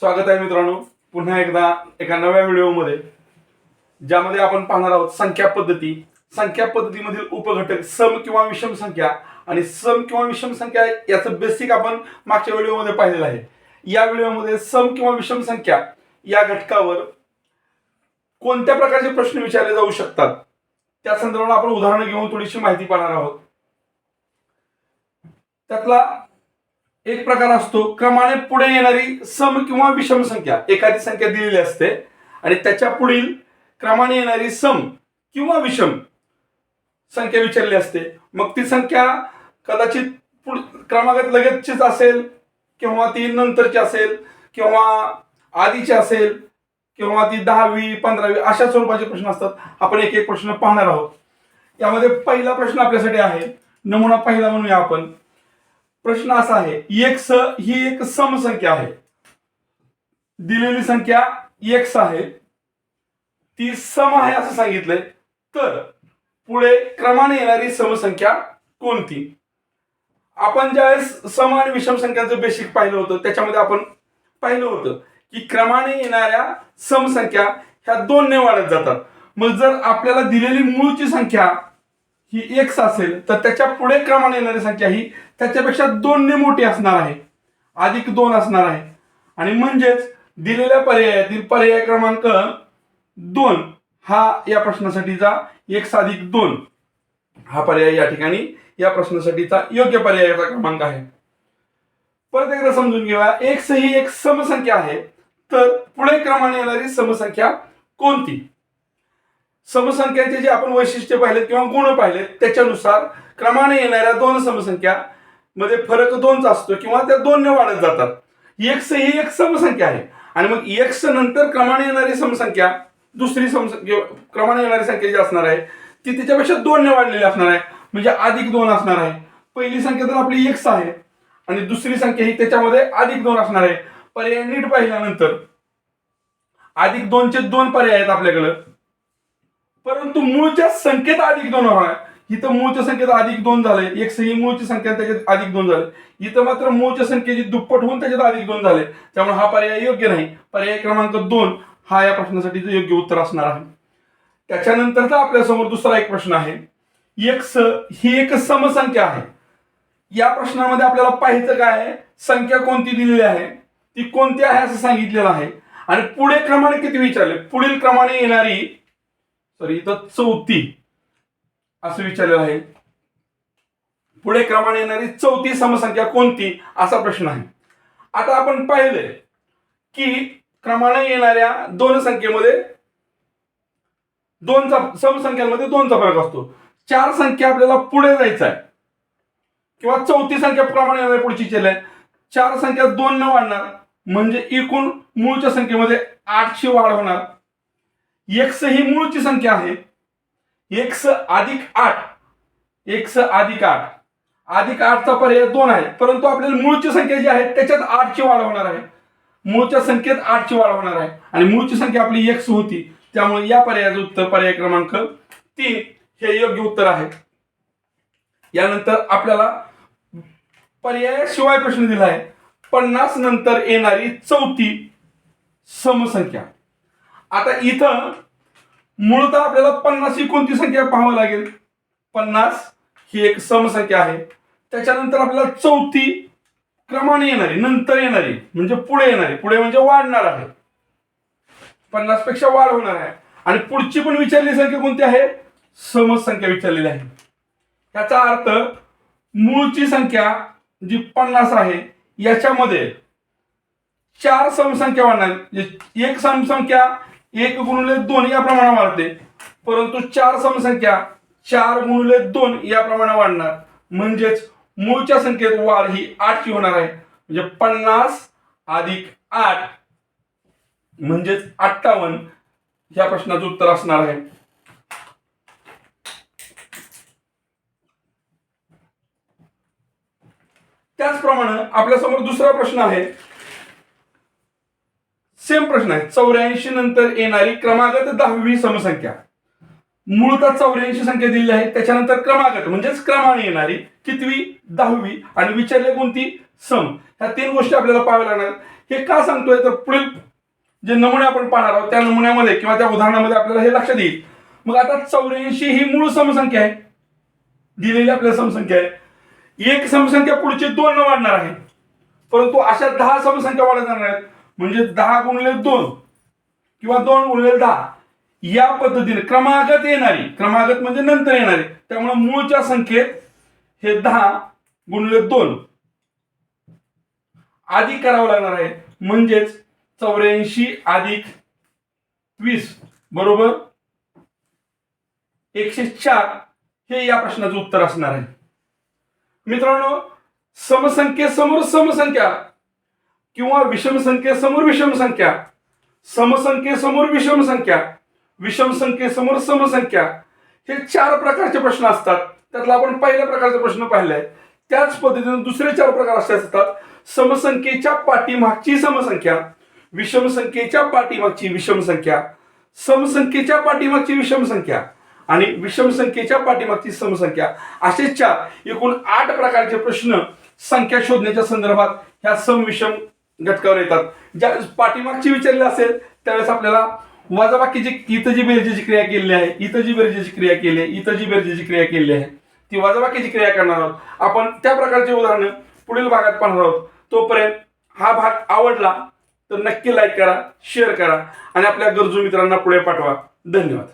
स्वागत आहे मित्रांनो. पुन्हा एकदा एका नव्या व्हिडिओमध्ये ज्यामध्ये आपण पाहणार आहोत संख्या पद्धती. संख्या पद्धतीमधील उपघटक सम किंवा विषम संख्या. आणि सम किंवा विषम संख्या याचं बेसिक आपण मागच्या व्हिडिओमध्ये पाहिलेलं आहे. या व्हिडिओमध्ये सम किंवा विषम संख्या या घटकावर कोणत्या प्रकारचे प्रश्न विचारले जाऊ शकतात? त्या संदर्भात आपण उदाहरणं घेऊन थोडीशी माहिती पाहणार आहोत. त्यातला एक प्रकार असतो क्रमाने पुढे येणारी सम किंवा विषम संख्या. एखादी संख्या दिलेली असते आणि त्याच्या पुढील क्रमाने येणारी सम किंवा विषम संख्या विचारली असते. मग ती संख्या कदाचित पुढ क्रमागत लगेचचीच असेल किंवा ती नंतरची असेल किंवा आधीची असेल किंवा ती दहावी पंधरावी अशा स्वरूपाचे प्रश्न असतात. आपण एक एक प्रश्न पाहणार आहोत. यामध्ये पहिला प्रश्न आपल्यासाठी आहे. नमुना पहिला म्हणूया आपण. प्रश्न असा आहे एक्स ही एक समसंख्या आहे. दिलेली संख्या एक्स आहे. ती सम आहे असं सांगितलंय. तर पुढे क्रमाने येणारी समसंख्या कोणती? आपण ज्यावेळेस सम आणि विषम संख्यांचं बेसिक पाहिलं होतं त्याच्यामध्ये आपण पाहिलं होतं की क्रमाने येणाऱ्या समसंख्या ह्या दोनने वाढत जातात. मग जर आपल्याला दिलेली मूळची संख्या ही एक्स असेल तर त्याच्या पुढे क्रमाने येणारी संख्या ही त्याच्यापेक्षा दोनने मोठी असणार आहे. अधिक दोन असणार आहे. आणि म्हणजेच दिलेल्या पर्यायातील पर्याय क्रमांक दोन हा या प्रश्नासाठीचा एक अधिक दोन. हा पर्याय या ठिकाणी या प्रश्नासाठीचा योग्य पर्यायाचा क्रमांक आहे. परत एकदा समजून घेऊया. एक्स ही एक समसंख्या आहे. तर पुढे क्रमाने येणारी समसंख्या कोणती? समसंख्याचे जे आपण वैशिष्ट्य पाहिले किंवा गुण पाहिले त्याच्यानुसार क्रमाने येणाऱ्या दोन समसंख्या मध्ये फरक दोनचा असतो किंवा त्या दोनने वाढत जातात. एक्स ही एक समसंख्या आहे. आणि मग एक्स नंतर क्रमाने येणारी समसंख्या दुसरी समसंख्या क्रमाने येणारी संख्या जी असणार आहे ती त्याच्यापेक्षा दोनने वाढलेली असणार आहे. म्हणजे अधिक दोन असणार आहे. पहिली संख्या तर आपली एक्स आहे. आणि दुसरी संख्या ही त्याच्यामध्ये अधिक दोन असणार आहे. पर्याय नीट पाहिल्यानंतर अधिक दोनचे दोन पर्याय आहेत आपल्याकडं. परंतु मूळच्या संख्येत अधिक दोन होणार इथं मूळच्या संख्येत अधिक दोन झाले एक ही मूळची संख्या त्याच्यात अधिक दोन झाले इथं मात्र मूळच्या संख्येची दुप्पट होऊन त्याच्यात अधिक दोन झाले त्यामुळे हा पर्याय योग्य नाही. पर्याय क्रमांक दोन हा या प्रश्नासाठीचं योग्य उत्तर असणार आहे. त्याच्यानंतरचा आपल्यासमोर दुसरा एक प्रश्न आहे. एक स ही एक समसंख्या आहे. या प्रश्नामध्ये आपल्याला पाहायचं काय आहे? संख्या कोणती दिलेली आहे? ती कोणती आहे असं सांगितलेलं आहे. आणि पुढे क्रमाने किती विचारले? पुढील क्रमाने येणारी सॉरी इथं चौथी. असं विचारलेलं आहे. पुढे क्रमाने येणारी चौथी समसंख्या कोणती? असा प्रश्न आहे. आता आपण पाहिलंय की क्रमाने येणाऱ्या दोन संख्येमध्ये दोनचा समसंख्यांमध्ये दोनचा फरक असतो. चार संख्या आपल्याला पुढे जायचं आहे. किंवा चौथी संख्या क्रमाने येणाऱ्या पुढची चेल आहे. चार संख्या दोन न वाढणार म्हणजे एकूण मूळच्या संख्येमध्ये आठशे वाढ होणार. एक्स ही मूळची संख्या आहे. एक्स अधिक आठ. एक्स अधिक आठ. अधिक आठचा पर्याय दोन आहे. परंतु आपल्याला मूळची संख्या जी आहे त्याच्यात आठची वाढ होणार आहे. मूळच्या संख्येत आठची वाढ होणार आहे. आणि मूळची संख्या आपली एक्स होती. त्यामुळे या पर्यायाचं उत्तर पर्याय क्रमांक तीन हे योग्य उत्तर आहे. यानंतर आपल्याला पर्यायाशिवाय प्रश्न दिला आहे पन्नास नंतर येणारी चौथी समसंख्या. आता इथं मूळतः आपल्याला पन्नास ही कोणती संख्या पाहावं लागेल? पन्नास ही एक समसंख्या आहे. त्याच्यानंतर आपल्याला चौथी क्रमाने येणारी नंतर येणारी म्हणजे पुढे येणारी पुढे म्हणजे वाढणार आहे. पन्नासपेक्षा वाढ होणार आहे. आणि पुढची पण विचारलेली संख्या कोणती आहे? समसंख्या विचारलेली आहे. याचा अर्थ मूळची संख्या जी पन्नास आहे याच्यामध्ये चार समसंख्या वाढणार. म्हणजे एक समसंख्या एक गुणिले दोन या प्रमाणात वाढते. परंतु चार समसंख्या चार गुणिले दोन या प्रमाणात वाढणार. म्हणजेच मूळच्या संख्येत वाढ ही आठची होणार आहे. म्हणजे पन्नास अधिक आठ म्हणजेच अठ्ठावन्न ह्या प्रश्नाचं उत्तर असणार आहे. त्याचप्रमाणे आपल्यासमोर दुसरा प्रश्न आहे. सेम प्रश्न आहे. चौऱ्याऐंशी नंतर येणारी क्रमागत दहावी समसंख्या. मूळतः चौऱ्याऐंशी संख्या दिलेली आहे. त्याच्यानंतर क्रमागत म्हणजेच क्रमाने येणारी कितवी दहावी आणि विचारले कोणती? सम. ह्या तीन गोष्टी आपल्याला पाहाव्या लागणार. हे का सांगतोय? तर पुढील जे नमुने आपण पाहणार आहोत त्या नमुन्यामध्ये किंवा त्या उदाहरणामध्ये आपल्याला हे लक्षात येईल. मग आता चौऱ्याऐंशी ही मूळ समसंख्या आहे. दिलेली आपल्याला समसंख्या आहे. एक समसंख्या पुढची दोन वाढणार आहे. परंतु अशा दहा समसंख्या वाढत जाणार आहेत. म्हणजे दहा गुणले दोन किंवा दोन गुणले दहा. या पद्धतीने क्रमागत येणारी क्रमागत म्हणजे नंतर येणारी. त्यामुळे मूळच्या संख्येत हे दहा गुणले दोन आधी करावं लागणार आहे. म्हणजेच चौऱ्याऐंशी अधिक वीस. बरोबर? एकशे चार हे या प्रश्नाचं उत्तर असणार आहे. मित्रांनो समसंख्ये समोर समसंख्या. किंवा विषम संख्येसमोर विषम संख्या समसंख्येसमोर विषम संख्या विषम संख्येसमोर समसंख्या हे चार प्रकारचे प्रश्न असतात. त्यातला आपण पहिल्या प्रकारचा प्रश्न पाहिलाय. त्याच पद्धतीने दुसरे चार प्रकार असे असतात. समसंख्येच्या पाठीमागची समसंख्या विषम संख्येच्या पाठीमागची विषम संख्या समसंख्येच्या पाठीमागची विषम संख्या आणि विषम संख्येच्या पाठीमागची समसंख्या. असे चार एकूण आठ प्रकारचे प्रश्न संख्या शोधण्याच्या संदर्भात ह्या सम विषम घटकावर येतात. ज्या पाठीमागची विचारली असेल त्यावेळेस आपल्याला वजाबाकीची इथं जी बेरजेची क्रिया केलेली आहे इथं जी बेरजेची क्रिया केली आहे इथं जी बेरजेची क्रिया केलेली आहे ती वजाबाकीची क्रिया करणार आहोत. आपण त्या प्रकारची उदाहरणं पुढील भागात पाहणार आहोत. तोपर्यंत हा भाग आवडला तर नक्की लाईक करा शेअर करा आणि आपल्या गरजू मित्रांना पुढे पाठवा. धन्यवाद.